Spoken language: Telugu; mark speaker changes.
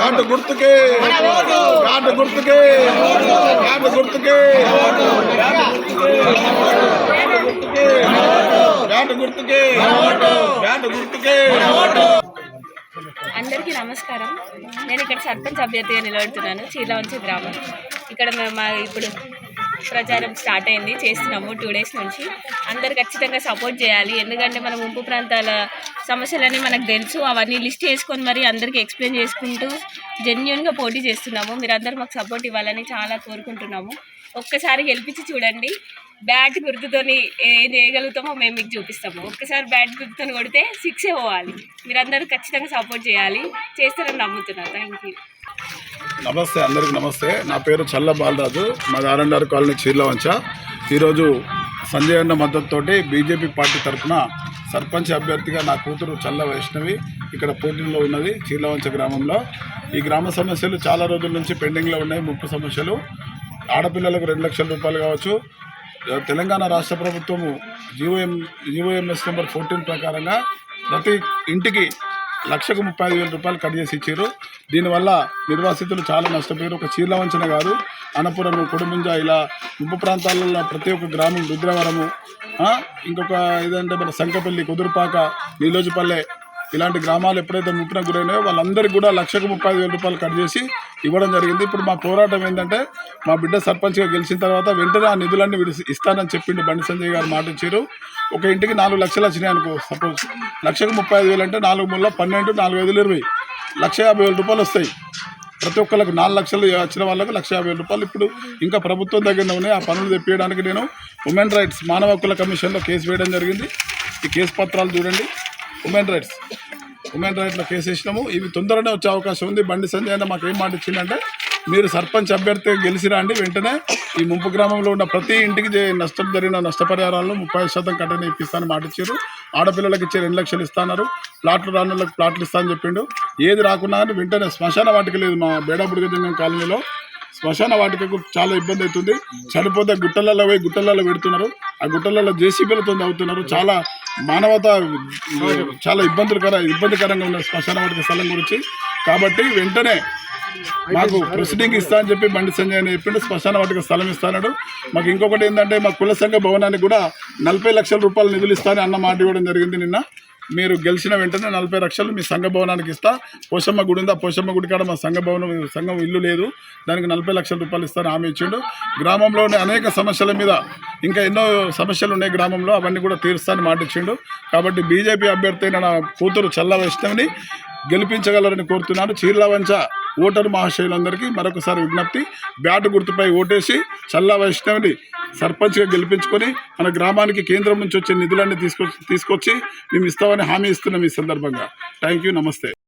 Speaker 1: బ్యాట్ గుర్తుకే. బ్యాట్ గుర్తుకే. బ్యాట్ గుర్తుకే. బ్యాట్ గుర్తుకే. బ్యాట్ గుర్తుకే.
Speaker 2: అందరికీ నమస్కారం. నేను ఇక్కడ సర్పంచ్ అభ్యర్థిగా నిలబడుతున్నాను. చీలవంచి గ్రామం. ఇక్కడ మేము మా ఇప్పుడు ప్రచారం స్టార్ట్ అయింది. చేస్తున్నాము టూ డేస్ నుంచి. అందరు ఖచ్చితంగా సపోర్ట్ చేయాలి. ఎందుకంటే మన ముంపు ప్రాంతాల సమస్యలన్నీ మనకు తెలుసు. అవన్నీ లిస్ట్ చేసుకొని మరి అందరికీ ఎక్స్ప్లెయిన్ చేసుకుంటూ జెన్యున్గా పోటీ చేస్తున్నాము. మీరందరూ మాకు సపోర్ట్ ఇవ్వాలని చాలా కోరుకుంటున్నాము. ఒక్కసారి గెలిపించి చూడండి. బ్యాట్ గుర్తుతోని ఏం చేయగలుగుతామో మేము మీకు చూపిస్తాము. ఒక్కసారి బ్యాట్ గుర్తుతో కొడితే సిక్సే పోవాలి. మీరందరూ ఖచ్చితంగా సపోర్ట్ చేయాలి. చేస్తారని నమ్ముతున్నాను థ్యాంక్ యూ
Speaker 1: నమస్తే అందరికి నమస్తే. నా పేరు చల్ల బాలరాజు. మా ఆర్ఎండ్ఆర్ కాలనీ చీర్లవంచ ఈరోజు సంజయ్ అన్న మద్దతుతోటి బీజేపీ పార్టీ తరఫున సర్పంచ్ అభ్యర్థిగా నా కూతురు చల్ల వైష్ణవి ఇక్కడ పోటీలో ఉన్నది చీర్లవంచ గ్రామంలో. ఈ గ్రామ సమస్యలు చాలా రోజుల నుంచి పెండింగ్లో ఉన్నాయి ముప్పు సమస్యలు. ఆడపిల్లలకు రెండు లక్షల రూపాయలు కావచ్చు. తెలంగాణ రాష్ట్ర ప్రభుత్వము జీఓఎం జీఓఎంఎస్ నెంబర్ ఫోర్టీన్ ప్రకారంగా ప్రతి ఇంటికి లక్షకు ముప్పై ఐదు వేల రూపాయలు కట్ చేసి ఇచ్చారు. దీనివల్ల నిర్వాసితులు చాలా నష్టపోయారు. ఒక చీర్ల వంచన కాదు. అనపురం కుడుముంజ ఇలా ముప్పు ప్రాంతాలలో ప్రతి ఒక్క గ్రామం రుద్రవరము. ఇంకొక ఏదంటే మన సంకపల్లి కుదురుపాక నీలోజుపల్లె ఇలాంటి గ్రామాలు ఎప్పుడైతే ముప్పిన గురైనాయో వాళ్ళందరికీ కూడా లక్షకు ముప్పై ఐదు వేల రూపాయలు కట్ చేసి ఇవ్వడం జరిగింది. ఇప్పుడు మా పోరాటం ఏంటంటే మా బిడ్డ సర్పంచ్గా గెలిచిన తర్వాత వెంటనే ఆ నిధులన్నీ విడిసి ఇస్తానని చెప్పిండు బండి సంజయ్ గారు మాట ఇచ్చారు. ఒక ఇంటికి నాలుగు లక్షలు వచ్చినాయి అనుకో సపోజ్ లక్షకు ముప్పై ఐదు వేలు అంటే నాలుగు మూల పన్నెండు నాలుగు ఐదులు ఇరవై. లక్ష యాభై వేల రూపాయలు వస్తాయి. ప్రతి ఒక్కరికి నాలుగు లక్షలు వచ్చిన వాళ్ళకు లక్ష యాభై రూపాయలు. ఇప్పుడు ఇంకా ప్రభుత్వం దగ్గర ఉన్నాయి. ఆ పనులు తెప్పించడానికి నేను ఉమెన్ రైట్స్ మానవ హక్కుల కమిషన్లో కేసు వేయడం జరిగింది. ఈ కేసు పత్రాలు చూడండి. Women rights. ఉమెన్ రైట్లో కేసు వేసినాము. ఇవి తొందరనే వచ్చే అవకాశం ఉంది. బండి సంజయ్ అన్న మాకు ఏం మాట ఇచ్చిందంటే మీరు సర్పంచ్ అభ్యర్థి గెలిచిరా అండి. వెంటనే ఈ ముంపు గ్రామంలో ఉన్న ప్రతి ఇంటికి నష్టం జరిగిన నష్టపరిహారాలను ముప్పై శాతం కట్టని ఇప్పిస్తానని మాట ఇచ్చారు. ఆడపిల్లలకి ఇచ్చే రెండు లక్షలు ఇస్తాన్నారు. ప్లాట్లు రాని వాళ్ళకి ప్లాట్లు ఇస్తానని చెప్పిండు. ఏది రాకున్నా కానీ వెంటనే శ్మశాన వాటిక లేదు మా బేడాబుడిగజంగం కాలనీలో. శ్మశాన వాటికకు చాలా ఇబ్బంది అవుతుంది. చనిపోతే గుట్టలలో పోయి గుట్టలలో పెడుతున్నారు. ఆ గుట్టలలో జేసీబీలతో అవుతున్నారు. చాలా మానవత చాలా ఇబ్బందులకర ఇబ్బందికరంగా ఉన్న శ్మశాన వాటిక స్థలం గురించి. కాబట్టి వెంటనే మాకు ప్రొసీడింగ్ ఇస్తా అని చెప్పి బండి సంజయ్ అని చెప్పిండు శ్మశాన వాటికి స్థలం ఇస్తాడు మాకు ఇంకొకటి ఏంటంటే మా కుల సంఘ భవనానికి కూడా నలభై లక్షల రూపాయలు నిధులు ఇస్తానని అన్న మాట ఇవ్వడం జరిగింది నిన్న. మీరు గెలిచిన వెంటనే నలభై లక్షలు మీ సంఘ భవనానికి ఇస్తా. పోషమ్మ గుడి ఉందా? పోషమ్మ గుడి కాడ మా సంఘ భవనం సంఘం ఇల్లు లేదు. దానికి నలభై లక్షల రూపాయలు ఇస్తాను హామీ ఇచ్చిండు. గ్రామంలోని అనేక సమస్యల మీద ఇంకా ఎన్నో సమస్యలు ఉన్నాయి గ్రామంలో అవన్నీ కూడా తీరుస్తానని మాట ఇచ్చిండు. కాబట్టి బీజేపీ అభ్యర్థి అయిన నా కూతురు చల్ల వైష్ణవిని గెలిపించగలరని కోరుతున్నాను. చీర్లవంచ ఓటరు మహాశయులందరికీ మరొకసారి విజ్ఞప్తి బ్యాట్ గుర్తుపై ఓటేసి చల్లా వైష్ణవిని సర్పంచ్గా గెలిపించుకొని మన గ్రామానికి కేంద్రం నుంచి వచ్చే నిధులన్నీ తీసుకొచ్చి తీసుకొచ్చి మేము ఇస్తామని హామీ ఇస్తున్నాం ఈ సందర్భంగా. థ్యాంక్ యూ నమస్తే.